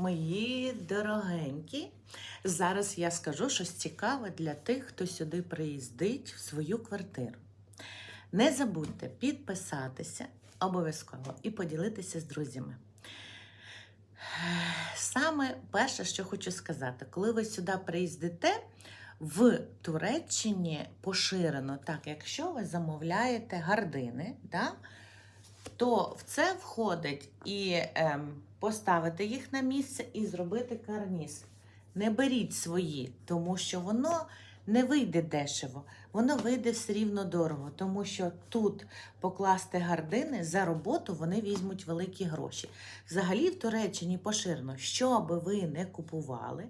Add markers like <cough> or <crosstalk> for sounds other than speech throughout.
Мої дорогенькі, зараз я скажу щось цікаве для тих, хто сюди приїздить в свою квартиру. Не забудьте підписатися обов'язково і поділитися з друзями. Саме перше, що хочу сказати, коли ви сюди приїздите, в Туреччині поширено, так, якщо ви замовляєте гардини, да, то в це входить і ем, поставити їх на місце і зробити карніз. Не беріть свої, тому що воно не вийде дешево, воно вийде все рівно дорого, тому що тут покласти гардини за роботу вони візьмуть великі гроші. Взагалі в Туреччині поширено, що би ви не купували,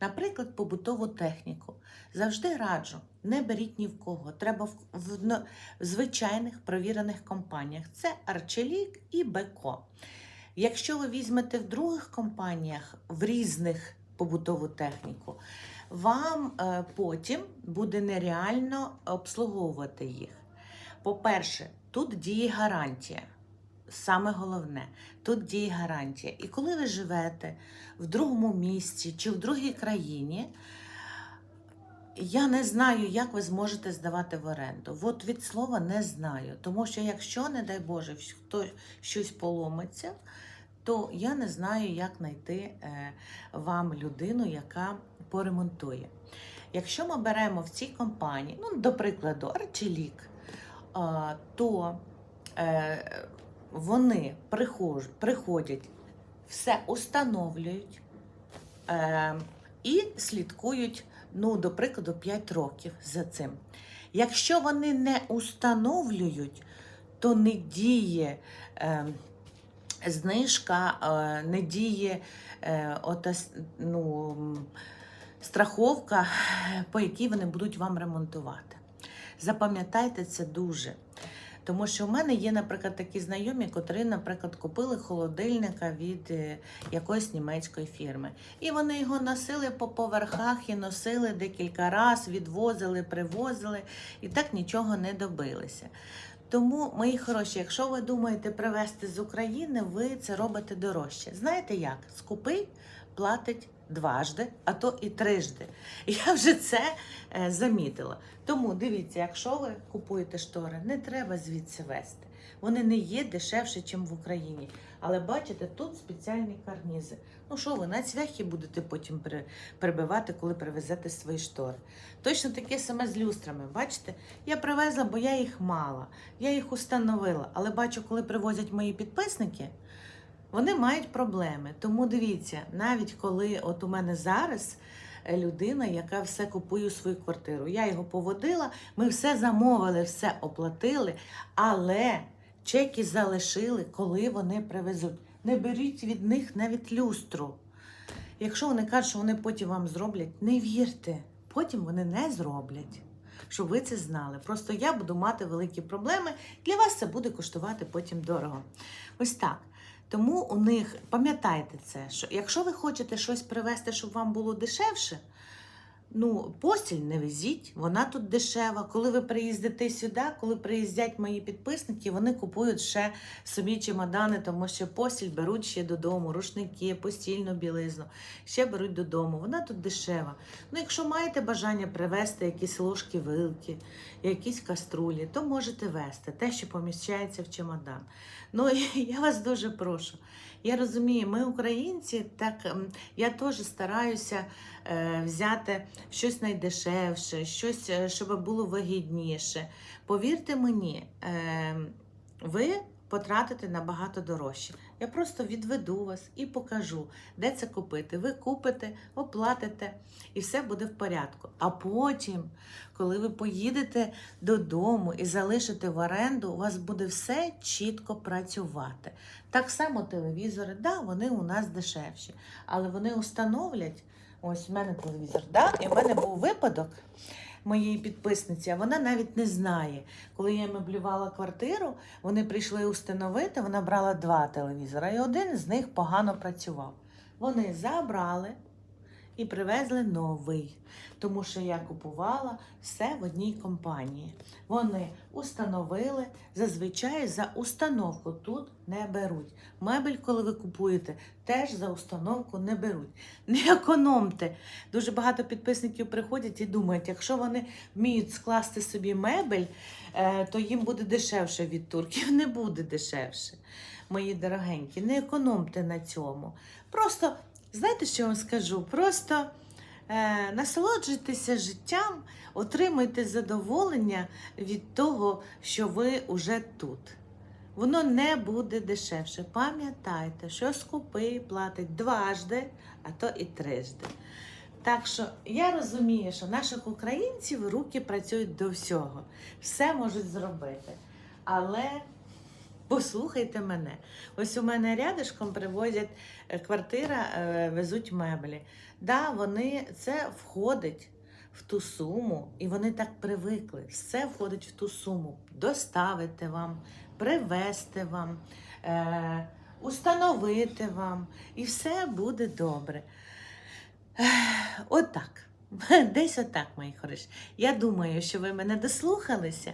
наприклад, побутову техніку. Завжди раджу, не беріть ні в кого. Треба в, звичайних провірених компаніях. Це Арчелік і Беко. Якщо ви візьмете в других компаніях в різних побутову техніку, вам е, потім буде нереально обслуговувати їх. По-перше, тут діє гарантія. Саме головне, тут діє гарантія. І коли ви живете в другому місці чи в другій країні, я не знаю, як ви зможете здавати в оренду. От від слова не знаю. Тому що якщо, не дай Боже, хтось щось поломиться, то я не знаю, як знайти е, вам людину, яка поремонтує. Якщо ми беремо в цій компанії, ну, до прикладу, Арчелік, то е, вони приходять, все установлюють е, і слідкують, ну, до прикладу, 5 років за цим. Якщо вони не установлюють, то не діє е, знижка, е, не діє е, ота, ну, страховка, по якій вони будуть вам ремонтувати. Запам'ятайте це дуже. Тому що в мене є, наприклад, такі знайомі, котрі, наприклад, купили холодильника від е, якоїсь німецької фірми. І вони його носили по поверхах і носили декілька разів, відвозили, привозили, і так нічого не добилися. Тому, мої хороші, якщо ви думаєте привезти з України, ви це робите дорожче. Знаєте як? Скупий платить дважди, а то і трижди. <laughs> Я вже це е, замітила. Тому дивіться, якщо ви купуєте штори, не треба звідси вести. Вони не є дешевше, ніж в Україні. Але бачите, тут спеціальні карнізи. Ну що ви, на цвяхи будете потім прибивати, коли привезете свої штори. Точно таке саме з люстрами. Бачите, я привезла, бо я їх мала. Я їх установила. Але бачу, коли привозять мої підписники, вони мають проблеми. Тому дивіться, навіть коли от у мене зараз е, людина, яка все купує у свою квартиру, я його поводила, ми все замовили, все оплатили, але чеки залишили, коли вони привезуть. Не беріть від них навіть люстру. Якщо вони кажуть, що вони потім вам зроблять, не вірте, потім вони не зроблять. Щоб ви це знали. Просто я буду мати великі проблеми. Для вас це буде коштувати потім дорого. Ось так. Тому у них пам'ятайте це, що якщо ви хочете щось привезти, щоб вам було дешевше, ну, постіль не везіть, вона тут дешева. Коли ви приїздите сюди, коли приїздять мої підписники, вони купують ще собі чемодани, тому що постіль беруть ще додому, рушники, постільну білизну, ще беруть додому. Вона тут дешева. Ну, якщо маєте бажання привезти якісь ложки, вилки, якісь каструлі, то можете вести те, що поміщається в чемодан. Ну, <laughs> я вас дуже прошу. Я розумію, ми українці, так ем, я теж стараюся взяти щось найдешевше, щось, е, щоб було вигідніше. Повірте мені, е, ви потратите набагато дорожче. Я просто відведу вас і покажу, де це купити. Ви купите, оплатите, і все буде в порядку. А потім, коли ви поїдете додому і залишите в оренду, у вас буде все чітко працювати. Так само телевізори, да, вони у нас дешевші, але вони установлять. Ось в мене телевізор, да, і в мене був випадок моєї підписниці, а вона навіть не знає. Коли я меблювала квартиру, вони прийшли установити, вона брала два телевізора, і один з них погано працював. Вони забрали і привезли новий. Тому що я купувала все в одній компанії. Вони установили зазвичай за установку тут не беруть. Мебель, коли ви купуєте, теж за установку не беруть. Не економте. Дуже багато підписників приходять і думають, якщо вони вміють скласти собі мебель, е, то їм буде дешевше від турків. Не буде дешевше, мої дорогенькі. Не економте на цьому. Просто, знаєте, що я вам скажу? Просто е, насолоджуйтеся життям, отримуйте задоволення від того, що ви вже тут. Воно не буде дешевше. Пам'ятайте, що скупий платить дважди, а то і трижди. Так що я розумію, що наших українців руки працюють до всього, все можуть зробити. Але послухайте мене. Ось у мене рядишком привозять е, квартира, е, везуть меблі. Да, вони це входить в ту суму, і вони так привикли. Все входить в ту суму. Доставити вам, привезти вам, е, установити вам, і все буде добре. Отак. <laughs> Десь отак, мої хороші. Я думаю, що ви мене дослухалися.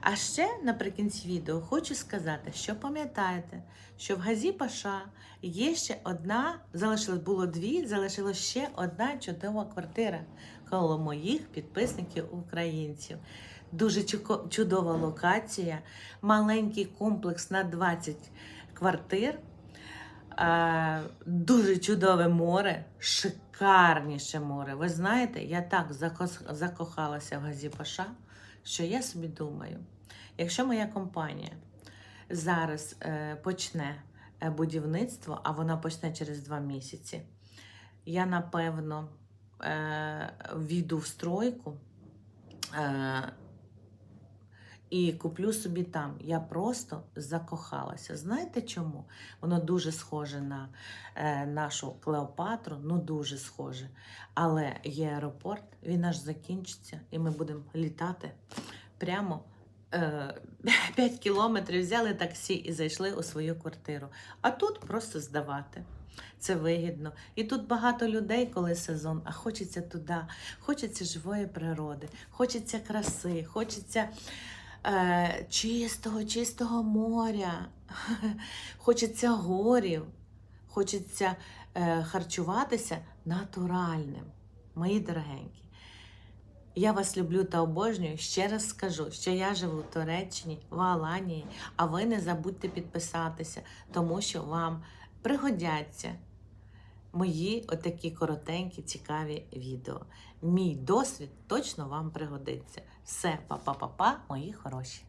А ще наприкінці відео хочу сказати, що пам'ятаєте, що в Газі Паша є ще одна, залишилось було дві, залишилась ще одна чудова квартира коло моїх підписників українців. Дуже чудова локація, маленький комплекс на 20 квартир. Дуже чудове море, шикарніше море. Ви знаєте, я так закохалася в Газі Паша, що я собі думаю, якщо моя компанія зараз е, почне е, будівництво, а вона почне через два місяці, я напевно е, війду в стройку. І куплю собі там. Я просто закохалася. Знаєте чому? Воно дуже схоже на е, нашу Клеопатру, ну дуже схоже. Але є аеропорт, він аж закінчиться, і ми будемо літати прямо. е, <laughs> 5 кілометрів взяли таксі і зайшли у свою квартиру. А тут просто здавати. Це вигідно. І тут багато людей, коли сезон, а хочеться туди, хочеться живої природи, хочеться краси, хочеться е, чистого, чистого моря, <laughs> хочеться горів, хочеться е, харчуватися натуральним. Мої дорогенькі. Я вас люблю та обожнюю. Ще раз скажу, що я живу в Туреччині, в Аланії, а ви не забудьте підписатися, тому що вам пригодяться мої отакі коротенькі, цікаві відео. Мій досвід точно вам пригодиться. Все, па-па-па-па, мої хороші.